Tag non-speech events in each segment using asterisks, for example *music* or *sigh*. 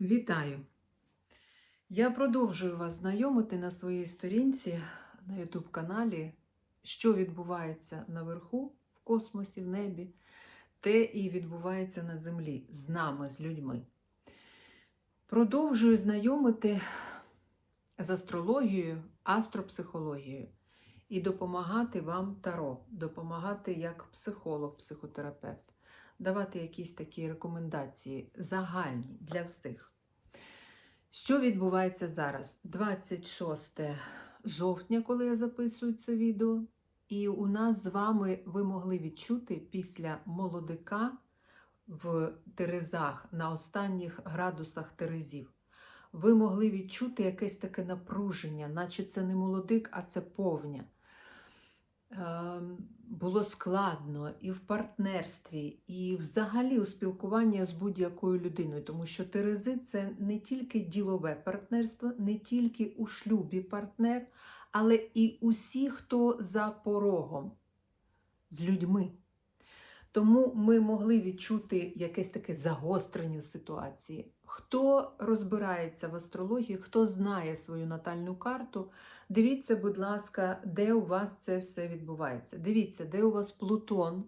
Вітаю! Я продовжую вас знайомити на своїй сторінці на YouTube каналі, що відбувається наверху, в космосі, в небі, те і відбувається на землі з нами, з людьми. Продовжую знайомити з астрологією, астропсихологією і допомагати вам таро, допомагати як психолог, психотерапевт, давати якісь такі рекомендації загальні для всіх. Що відбувається зараз? 26 жовтня, коли я записую це відео, і у нас з вами ви могли відчути після молодика в Терезах на останніх градусах Терезів. Ви могли відчути якесь таке напруження, наче це не молодик, а це повня. Ем, Було складно і в партнерстві, і взагалі у спілкуванні з будь-якою людиною, тому що Терези це не тільки ділове партнерство, не тільки у шлюбі партнер, але і усі, хто за порогом з людьми. Тому ми могли відчути якесь таке загострення ситуації. Хто розбирається в астрології, хто знає свою натальну карту, дивіться, будь ласка, де у вас це все відбувається. Дивіться, де у вас Плутон,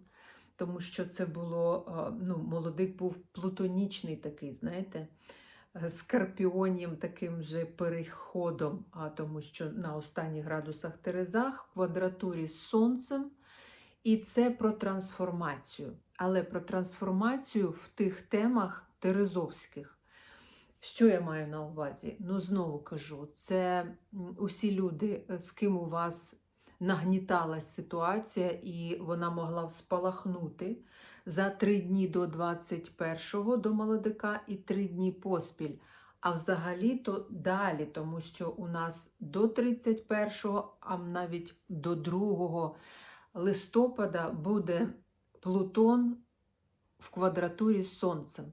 тому що це було, е, ну, молодик був плутонічний такий, знаєте, е, скорпіонім таким же переходом, а тому що на останніх градусах Терезах квадратурі з Сонцем. І це про трансформацію. Але про трансформацію в тих темах терезовських. Що я маю на увазі? Ну, знову кажу, це усі люди, е, з ким у вас нагніталась ситуація, і вона могла спалахнути за три дні до 21-го до молодика і три дні поспіль. А взагалі то далі, тому що у нас до 31-го, а навіть до 2 листопада буде Плутон в квадратурі з Сонцем.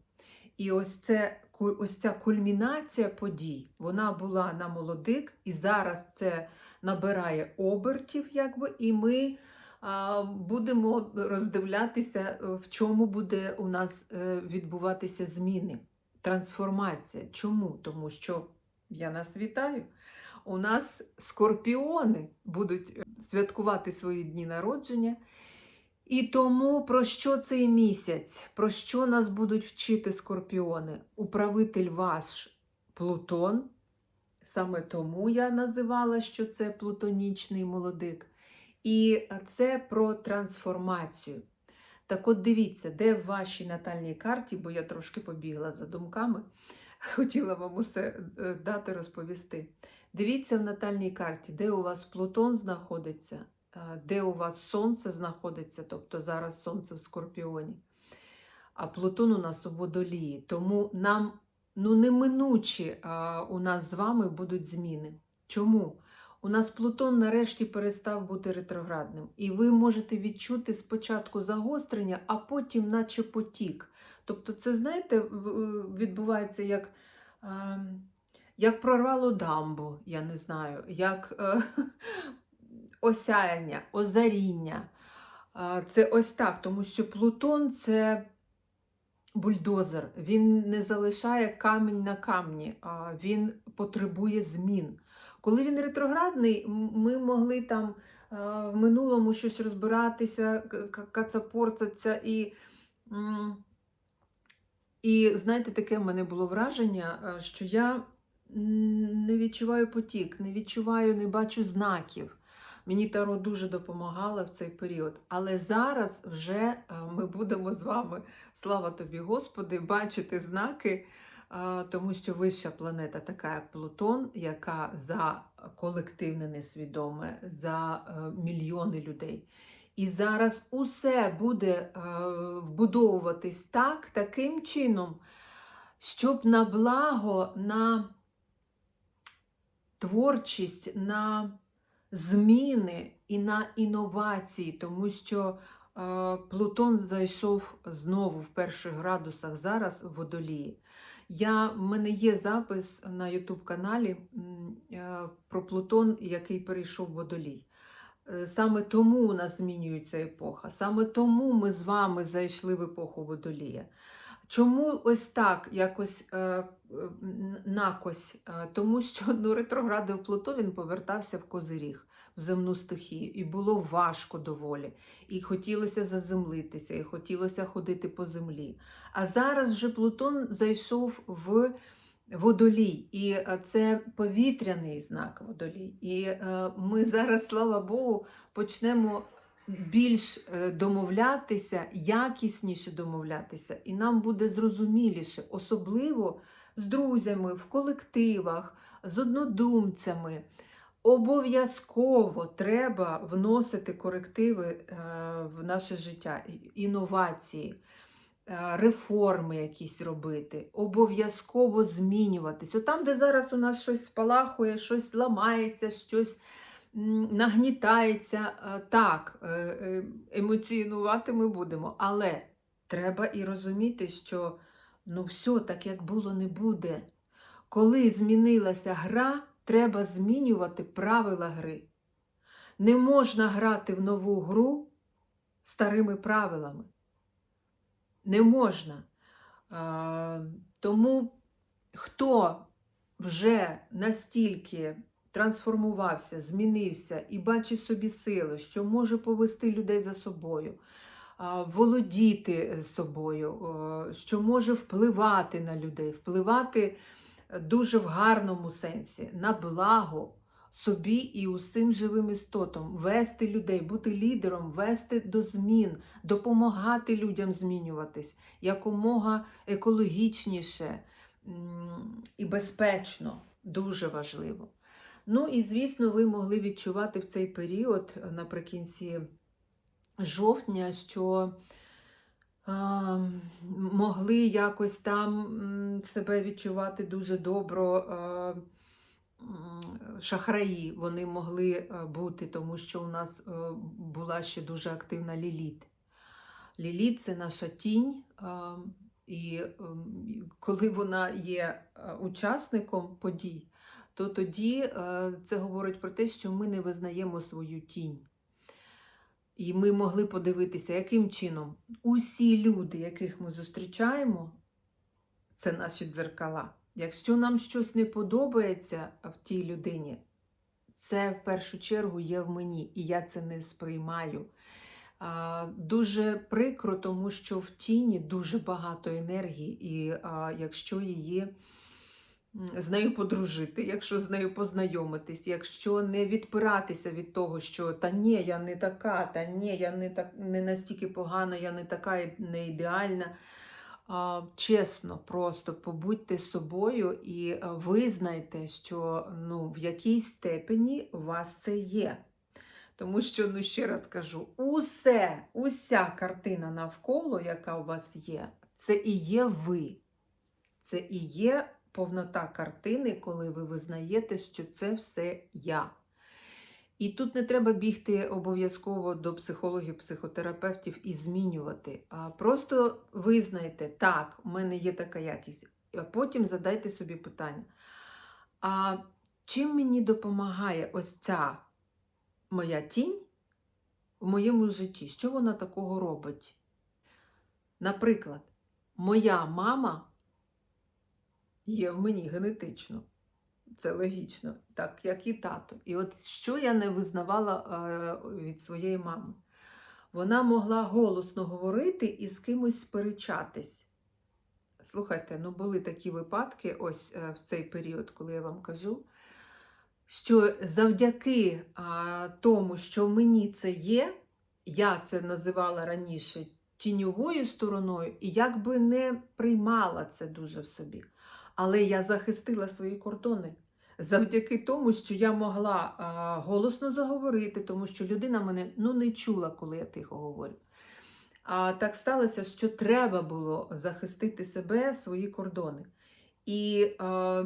І ось, це, ось ця кульмінація подій, вона була на молодик, і зараз це набирає обертів, якби, і ми будемо роздивлятися, е, в чому буде у нас е, відбуватися зміни, трансформація. Чому? Тому що я нас вітаю. У нас скорпіони будуть е, святкувати свої дні народження. І тому про що цей місяць? Про що нас будуть вчити скорпіони? Управитель ваш Плутон. Саме тому я називала, що це плутонічний молодик. І це про трансформацію. Так от дивіться, де в вашій натальній карті, бо я трошки побігла за думками, *laughs* хотіла вам усе е, дати розповісти. Дивіться в натальній карті, де у вас Плутон знаходиться, де у вас Сонце знаходиться, тобто зараз Сонце в Скорпіоні, а Плутон у нас у водолії. Тому нам ну, неминучі а, у нас з вами будуть зміни. Чому? У нас Плутон нарешті перестав бути ретроградним. І ви можете відчути спочатку загострення, а потім, наче потік. Тобто, це, знаєте, відбувається як. як прорвало дамбу, я не знаю, як е, осяяння, озаріння. Це ось так, тому що Плутон це бульдозер. Він не залишає камінь на камні, він потребує змін. Коли він ретроградний, ми могли там е, в минулому щось розбиратися, кацапортатися і. І знаєте, таке в мене було враження, е, що я не відчуваю потік, не відчуваю, не бачу знаків. Мені Таро дуже допомагало в цей період. Але зараз вже е, ми будемо з вами, слава тобі, Господи, бачити знаки, е, тому що вища планета, така як Плутон, яка за колективне несвідоме, за е, мільйони людей. І зараз усе буде вбудовуватись так, таким чином, щоб на благо, на творчість, на зміни і на інновації, тому що е, Плутон зайшов знову в перших градусах зараз в водолії. Я, в мене є запис на YouTube каналі е, про Плутон, який перейшов в водолій. Е, Саме тому у нас змінюється епоха, саме тому ми з вами зайшли в епоху водолія. Чому ось так якось е, накось, е, тому що *laughs* ну, ретроградив Плуто він повертався в Козиріг, в земну стихію, і було важко доволі. І хотілося заземлитися, і хотілося ходити по землі. А зараз вже Плутон зайшов в водолій, і е, це повітряний знак водолій. І е, ми зараз, слава Богу, почнемо більш е, домовлятися, якісніше домовлятися, і нам буде зрозуміліше, особливо з друзями, в колективах, з однодумцями. Обов'язково треба вносити корективи е, в наше життя, інновації, е, реформи якісь робити, обов'язково змінюватись. От там, де зараз у нас щось спалахує, щось ламається, щось нагнітається, е, так, е, е, емоціонувати ми будемо, але треба і розуміти, що ну все так, як було, не буде. Коли змінилася гра, треба змінювати правила гри. Не можна грати в нову гру старими правилами. Не можна. Тому хто вже настільки трансформувався, змінився і бачив собі сили, що може повести людей за собою, володіти собою, е, що може впливати на людей, впливати дуже в гарному сенсі, на благо собі і усім живим істотам, вести людей, бути лідером, вести до змін, допомагати людям змінюватись якомога екологічніше і безпечно, дуже важливо. Ну і звісно, ви могли відчувати в цей період е, наприкінці жовтня, що могли якось там себе відчувати дуже добро. Шахраї вони могли е, бути, тому що у нас е, була ще дуже активна ліліт. Ліліт це наша тінь, і ем, коли вона є учасником подій, то тоді е, це говорить про те, що ми не визнаємо свою тінь. І ми могли подивитися, яким чином усі люди, яких ми зустрічаємо, це наші дзеркала. Якщо нам щось не подобається в тій людині, це в першу чергу є в мені, і я це не сприймаю. Дуже прикро, тому що в тіні дуже багато енергії, і якщо її з нею подружити, якщо з нею познайомитись, якщо не відпиратися від того, що та ні, я не така, та ні, я не так не настільки погана, я не така не ідеальна. Чесно, просто побудьте собою і визнайте, що ну, в якійсь степені у вас це є. Тому що, ну ще раз кажу, усе, уся картина навколо, яка у вас є, це і є ви. Це і є повнота картини, коли ви визнаєте, що це все я. І тут не треба бігти обов'язково до психологів, психотерапевтів і змінювати. А просто визнайте, так, у мене є така якість. А потім задайте собі питання: а чим мені допомагає ось ця моя тінь в моєму житті? Що вона такого робить? Наприклад, моя мама є в мені генетично. Це логічно, так як і тато. І от що я не визнавала е, від своєї мами? Вона могла голосно говорити і з кимось сперечатись. Слухайте, ну були такі випадки, ось е, в цей період, коли я вам кажу, що завдяки тому, що в мені це є, я це називала раніше тіньовою стороною, і якби не приймала це дуже в собі. Але я захистила свої кордони завдяки тому, що я могла а, голосно заговорити, тому що людина мене ну, не чула, коли я тихо говорю. А так сталося, що треба було захистити себе, свої кордони. І а,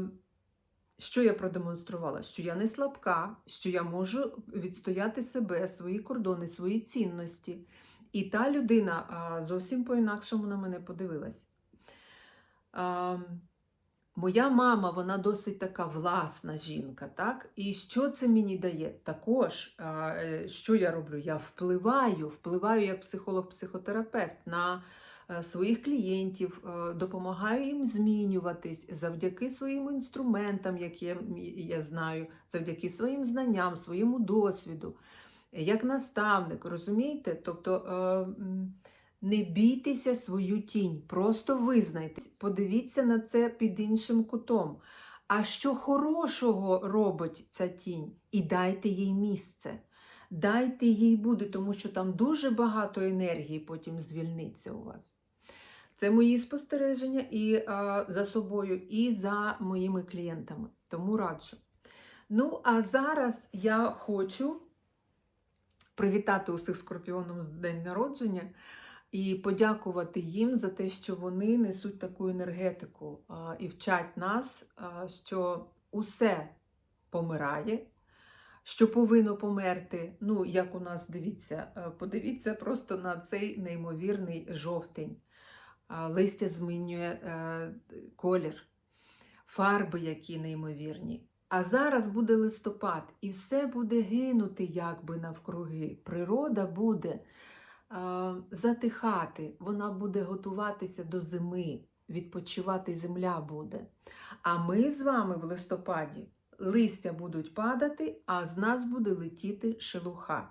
що я продемонструвала? Що я не слабка, що я можу відстояти себе, свої кордони, свої цінності. І та людина а, зовсім по-інакшому на мене подивилась. А, Моя мама, вона досить така власна жінка, так? І що це мені дає? Також, е, що я роблю? Я впливаю, впливаю як психолог-психотерапевт на е, своїх клієнтів, е, допомагаю їм змінюватись завдяки своїм інструментам, які я, знаю, завдяки своїм знанням, своєму досвіду, як наставник, розумієте? Тобто не бійтеся свою тінь, просто визнайте, подивіться на це під іншим кутом. А що хорошого робить ця тінь? І дайте їй місце. Дайте їй буде, тому що там дуже багато енергії потім звільниться у вас. Це мої спостереження і а, за собою, і за моїми клієнтами. Тому раджу. Ну, а зараз я хочу привітати усіх скорпіоном з день народження і подякувати їм за те, що вони несуть таку енергетику і вчать нас, що усе помирає, що повинно померти. Ну, як у нас дивіться, е, подивіться просто на цей неймовірний жовтень. Листя змінює е, колір, фарби, які неймовірні. А зараз буде листопад, і все буде гинути якби навкруги. Природа буде затихати, вона буде готуватися до зими, відпочивати земля буде. А ми з вами в листопаді листя будуть падати, а з нас буде летіти шелуха.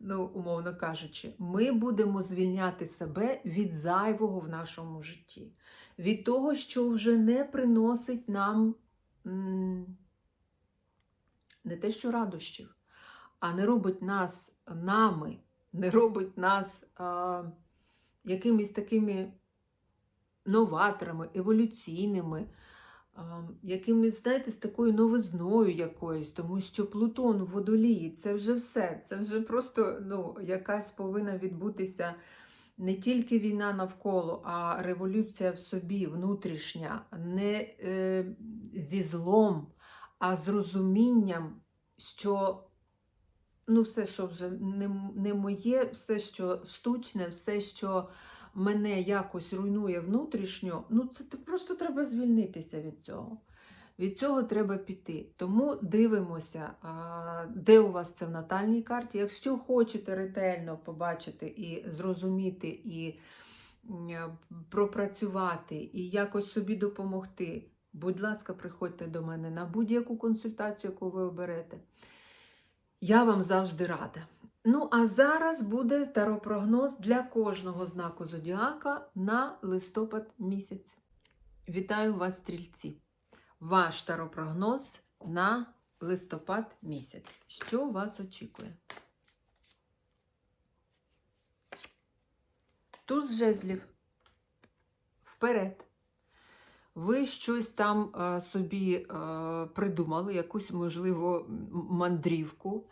Ну, умовно кажучи, ми будемо звільняти себе від зайвого в нашому житті, від того, що вже не приносить нам не те, що радощів, а не робить нас нами, не робить нас а, якимись такими новаторами, еволюційними, а, якимись, знаєте, з такою новизною якоюсь, тому що Плутон в водолії це вже все. Це вже просто ну, якась повинна відбутися не тільки війна навколо, а революція в собі, внутрішня, не е, зі злом, а з розумінням, що ну, все, що вже не, не моє, все, що штучне, все, що мене якось руйнує внутрішньо, ну це просто треба звільнитися від цього. Від цього треба піти. Тому дивимося, де у вас це в натальній карті. Якщо хочете ретельно побачити і зрозуміти, і пропрацювати, і якось собі допомогти, будь ласка, приходьте до мене на будь-яку консультацію, яку ви оберете. Я вам завжди рада. Ну, а зараз буде таропрогноз для кожного знаку зодіака на листопад місяць. Вітаю вас, стрільці! Ваш таропрогноз на листопад місяць. Що вас очікує? Туз жезлів. Вперед. Ви щось там е, собі е, придумали, якусь, можливо, мандрівку.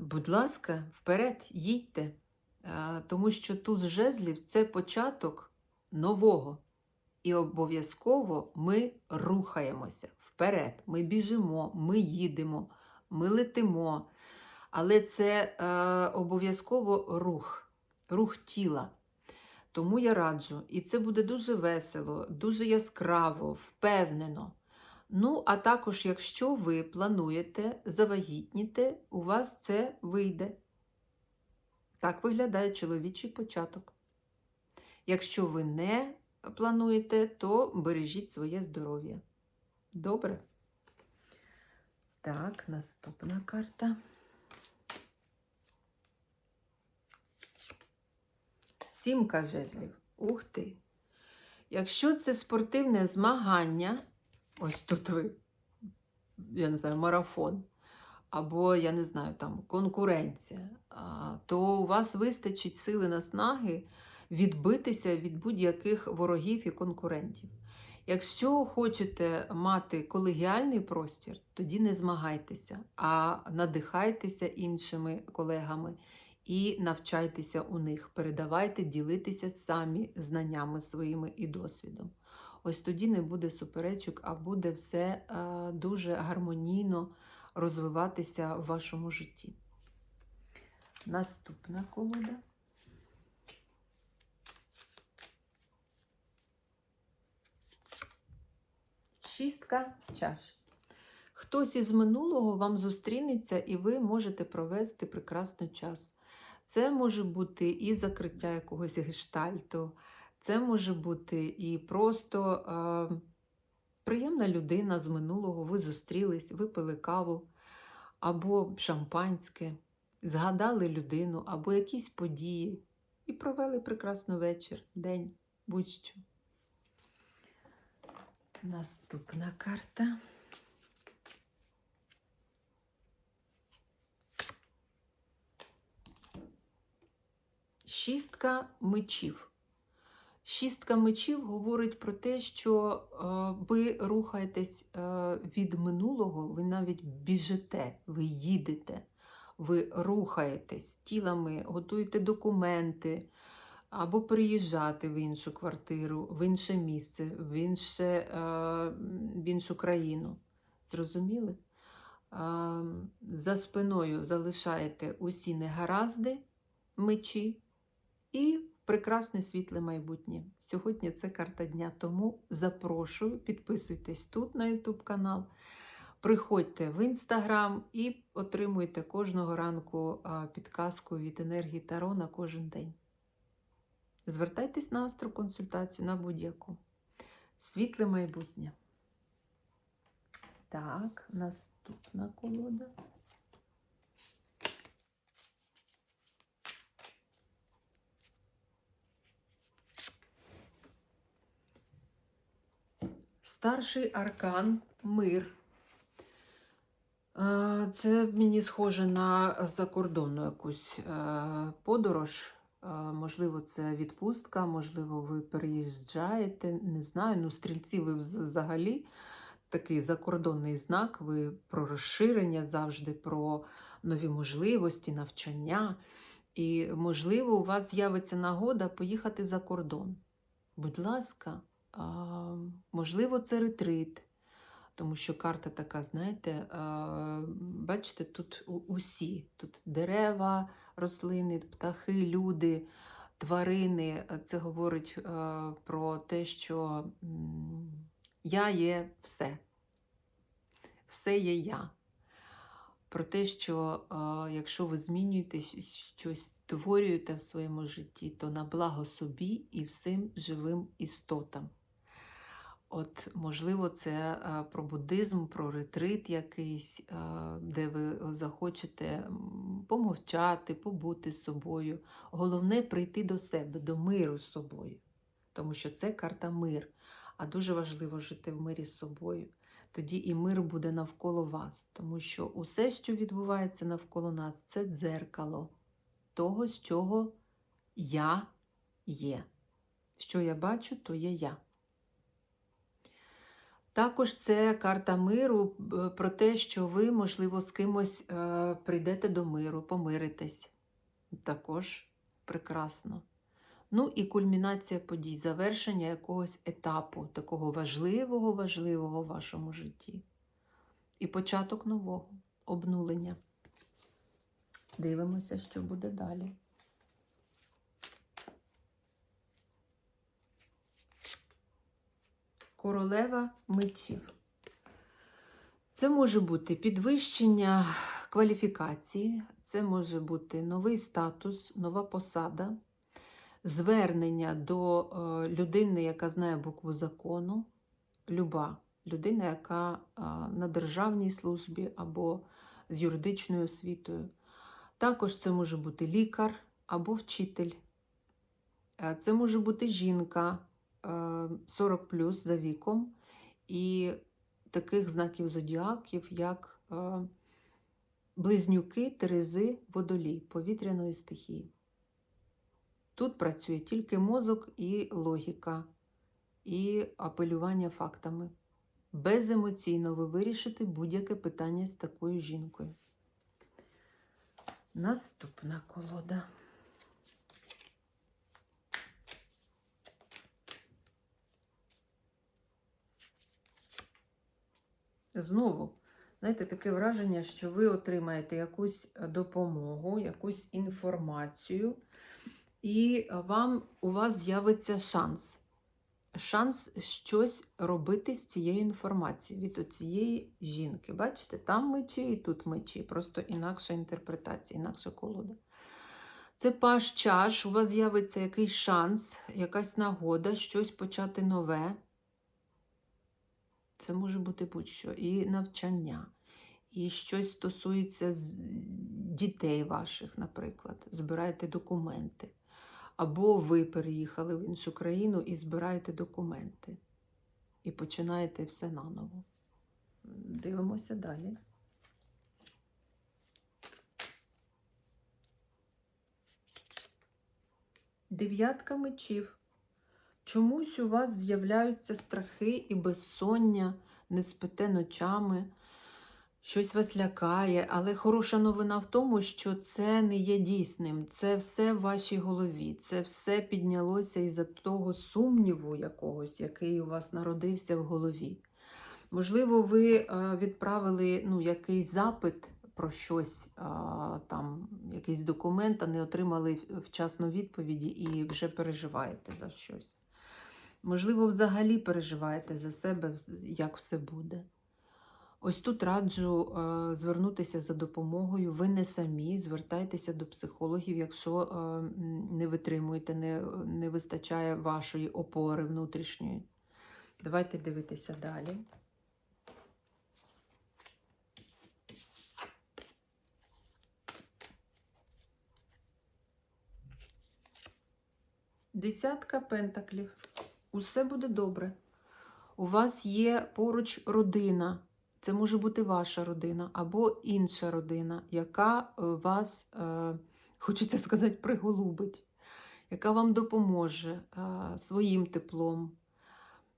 Будь ласка, вперед, їдьте. Е, Тому що туз жезлів це початок нового. І обов'язково ми рухаємося вперед. Ми біжимо, ми їдемо, ми летимо. Але це е, обов'язково рух, рух тіла. Тому я раджу, і це буде дуже весело, дуже яскраво, впевнено. Ну, а також, якщо ви плануєте завагітніти, у вас це вийде. Так виглядає чоловічий початок. Якщо ви не плануєте, то бережіть своє здоров'я. Добре? Так, наступна карта. Сімка жезлів. Ух ти! Якщо це спортивне змагання, ось тут ви, я не знаю, марафон, або, я не знаю, там конкуренція, то у вас вистачить сили наснаги відбитися від будь-яких ворогів і конкурентів. Якщо хочете мати колегіальний простір, тоді не змагайтеся, а надихайтеся іншими колегами і навчайтеся у них, передавайте, ділитися самі знаннями своїми і досвідом. Ось тоді не буде суперечок, а буде все е, дуже гармонійно розвиватися в вашому житті. Наступна колода. Шістка чаш. Хтось із минулого вам зустрінеться, і ви можете провести прекрасний час. Це може бути і закриття якогось гештальту, це може бути і просто е, приємна людина з минулого, ви зустрілись, випили каву або шампанське, згадали людину або якісь події і провели прекрасний вечір, день, будь-що. Наступна карта. Шістка мечів. Шістка мечів говорить про те, що е, ви рухаєтесь е, від минулого, ви навіть біжите, ви їдете, ви рухаєтесь тілами, готуєте документи, або переїжджати в іншу квартиру, в інше місце, в, інше, е, в іншу країну. Зрозуміли? За спиною залишаєте усі негаразди, мечі і прекрасне світле майбутнє. Сьогодні це карта дня, тому запрошую, підписуйтесь тут на YouTube канал. Приходьте в інстаграм і отримуйте кожного ранку підказку від енергії Таро на кожен день. Звертайтесь на астроконсультацію на будь-яку. Світле майбутнє. Так, наступна колода. Старший аркан мир. Е, Це мені схоже на закордонну якусь е, подорож. Е, Можливо, це відпустка, можливо, ви переїжджаєте. Не знаю. Ну, стрільці, ви взагалі такий закордонний знак. Ви про розширення завжди, про нові можливості, навчання. І, можливо, у вас з'явиться нагода поїхати за кордон. Будь ласка, можливо, це ретрит. Тому що карта така, знаєте, бачите, тут усі. Тут дерева, рослини, птахи, люди, тварини. Це говорить про те, що я є все. Все є я. Про те, що якщо ви змінюєтесь, щось створюєте в своєму житті, то на благо собі і всім живим істотам. От, можливо, це е, про буддизм, про ретрит якийсь, е, де ви захочете помовчати, побути з собою. Головне прийти до себе, до миру з собою. Тому що це карта мир. А дуже важливо жити в мирі з собою. Тоді і мир буде навколо вас. Тому що усе, що відбувається навколо нас, це дзеркало того, з чого я є. Що я бачу, то є я. Також це карта миру про те, що ви, можливо, з кимось е, прийдете до миру, помиритесь. Також прекрасно. Ну і кульмінація подій, завершення якогось етапу, такого важливого, важливого в вашому житті. І початок нового обнулення. Дивимося, що буде далі. Королева мечів. Це може бути підвищення кваліфікації, це може бути новий статус, нова посада, звернення до е, людини, яка знає букву закону, люба людина, яка е, на державній службі або з юридичною освітою. Також це може бути лікар або вчитель. Е, Це може бути жінка 40 плюс за віком, і таких знаків зодіаків, як е, близнюки, терези, водолій повітряної стихії. Тут працює тільки мозок і логіка, і апелювання фактами. Беземоційно ви вирішите будь-яке питання з такою жінкою. Наступна колода. Знову, знаєте, таке враження, що ви отримаєте якусь допомогу, якусь інформацію, і вам, у вас з'явиться шанс. Шанс щось робити з цією інформацією від цієї жінки. Бачите, там мечі і тут мечі, просто інакша інтерпретація, інакша колода. Це паш чаш, у вас з'явиться якийсь шанс, якась нагода, щось почати нове. Це може бути будь-що. І навчання, і щось стосується дітей ваших, наприклад. Збираєте документи. Або ви переїхали в іншу країну і збираєте документи. І починаєте все наново. Дивимося далі. Дев'ятка мечів. Чомусь у вас з'являються страхи і безсоння, не спите ночами, щось вас лякає, але хороша новина в тому, що це не є дійсним. Це все в вашій голові. Це все піднялося із-за того сумніву якогось, який у вас народився в голові. Можливо, ви е, відправили ну, якийсь запит про щось, там, якийсь документ, а не отримали вчасно відповіді і вже переживаєте за щось. Можливо, взагалі переживаєте за себе, як все буде. Ось тут раджу е, звернутися за допомогою. Ви не самі, звертайтеся до психологів, якщо е, не витримуєте, не, не вистачає вашої опори внутрішньої. Давайте дивитися далі. Десятка пентаклів. Усе буде добре. У вас є поруч родина. Це може бути ваша родина або інша родина, яка е, вас, е, хочеться сказати, приголубить, яка вам допоможе е, своїм теплом.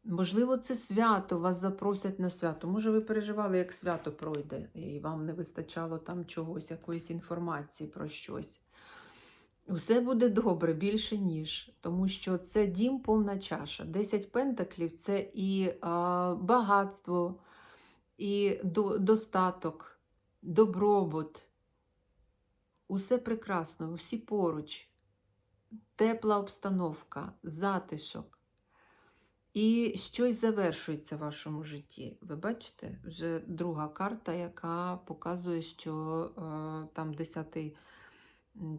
Можливо, це свято, вас запросять на свято. Може, ви переживали, як свято пройде, і вам не вистачало там чогось, якоїсь інформації про щось. Усе буде добре, більше ніж, тому що це дім повна чаша. Десять пентаклів це і а, багатство, і до, достаток, добробут. Усе прекрасно, усі поруч, тепла обстановка, затишок. І щось завершується в вашому житті. Ви бачите, вже друга карта, яка показує, що е, там 10 М,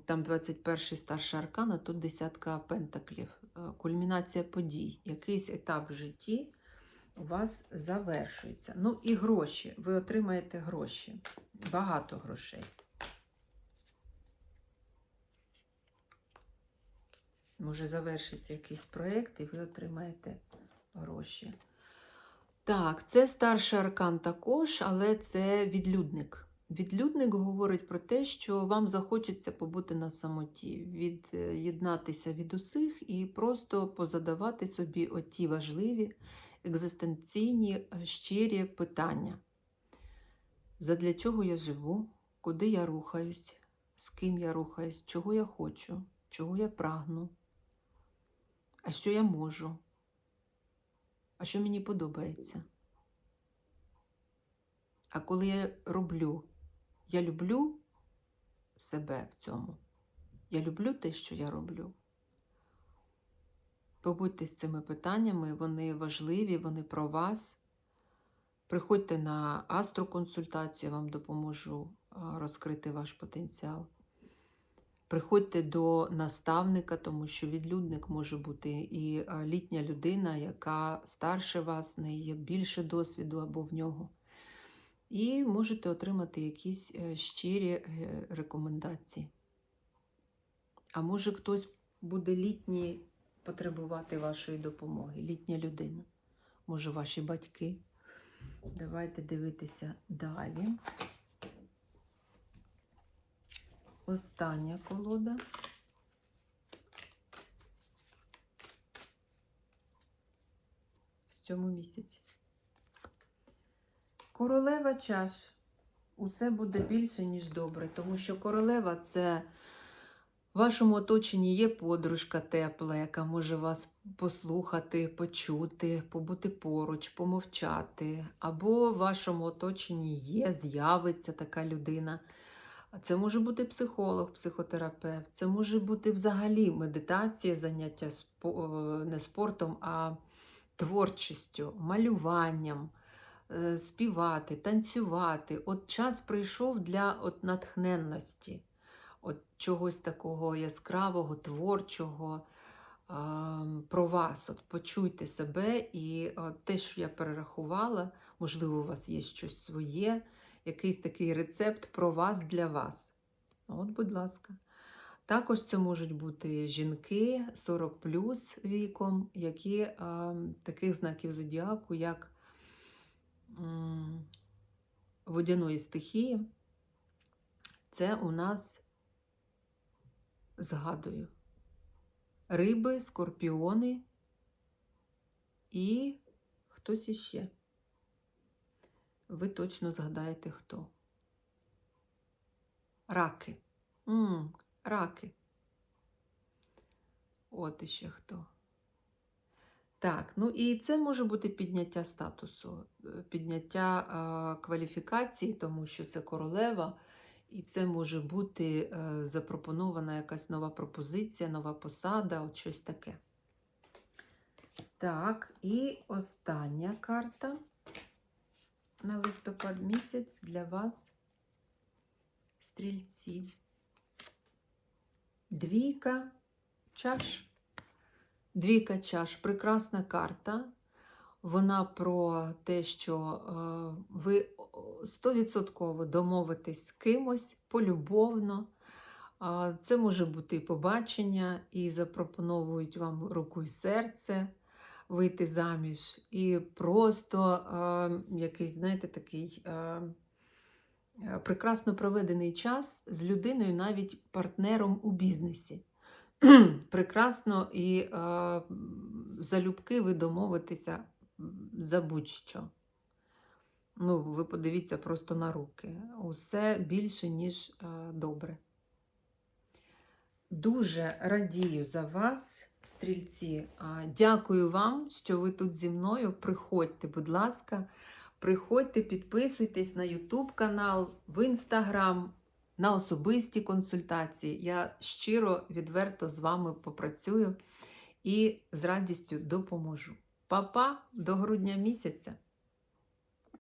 Там 21-й старша аркан, а тут десятка пентаклів. Е, Кульмінація подій. Якийсь етап в житті у вас завершується. Ну і гроші. Ви отримаєте гроші. Багато грошей. Може завершиться якийсь проєкт, і ви отримаєте гроші. Так, це старший аркан також, але це відлюдник. Відлюдник говорить про те, що вам захочеться побути на самоті, від'єднатися від усіх і просто позадавати собі оті важливі екзистенційні е, щирі питання. Задля чого я живу, куди я рухаюсь, з ким я рухаюсь, чого я хочу, чого я прагну, а що я можу, а що мені подобається. А коли я роблю, я люблю себе в цьому. Я люблю те, що я роблю. Побудьте з цими питаннями, вони важливі, вони про вас. Приходьте на астроконсультацію, я вам допоможу розкрити ваш потенціал. Приходьте до наставника, тому що відлюдник може бути і літня людина, яка старше вас, в неї є більше досвіду або в нього. І можете отримати якісь е, щирі е, рекомендації. А може хтось буде літній потребувати вашої допомоги, літня людина, може ваші батьки. Давайте дивитися далі. Остання колода. В цьому місяці. Королева чаш. Усе буде більше, ніж добре, тому що королева це в вашому оточенні є подружка тепла, яка може вас послухати, почути, побути поруч, помовчати. Або в вашому оточенні є, з'явиться така людина. Це може бути психолог, психотерапевт, це може бути взагалі медитація, заняття е, не спортом, а творчістю, малюванням співати, танцювати. От час прийшов для от натхненності. от чогось такого яскравого, творчого про вас. От почуйте себе і от те, що я перерахувала, можливо, у вас є щось своє, якийсь такий рецепт про вас для вас. От, будь ласка. Також це можуть бути жінки 40 віком, які е, таких знаків зодіаку, як водяної стихії. Це у нас, згадую, риби, скорпіони і хтось іще. Ви точно згадаєте хто. Раки. м раки. От іще хто. Так, ну і це може бути підняття статусу, е, підняття е, кваліфікації, тому що це королева, і це може бути е, запропонована якась нова пропозиція, нова посада, от щось таке. Так, і остання карта на листопад місяць для вас, стрільці. Двійка чаш. Двійка чаш прекрасна карта. Вона про те, що е, ви стовідсотково домовитесь з кимось полюбовно. Це може бути побачення, і запропонують вам руку і серце вийти заміж, і просто е, якийсь, знаєте, такий. Е, Прекрасно проведений час з людиною, навіть партнером у бізнесі. *clears throat* Прекрасно і е, залюбки ви домовитеся за будь-що. Ну, ви подивіться просто на руки. Усе більше, ніж е, добре. Дуже радію за вас, стрільці. Дякую вам, що ви тут зі мною. Приходьте, будь ласка, приходьте, підписуйтесь на YouTube канал, в Instagram, на особисті консультації. Я щиро, відверто з вами попрацюю і з радістю допоможу. Па-па, до грудня місяця!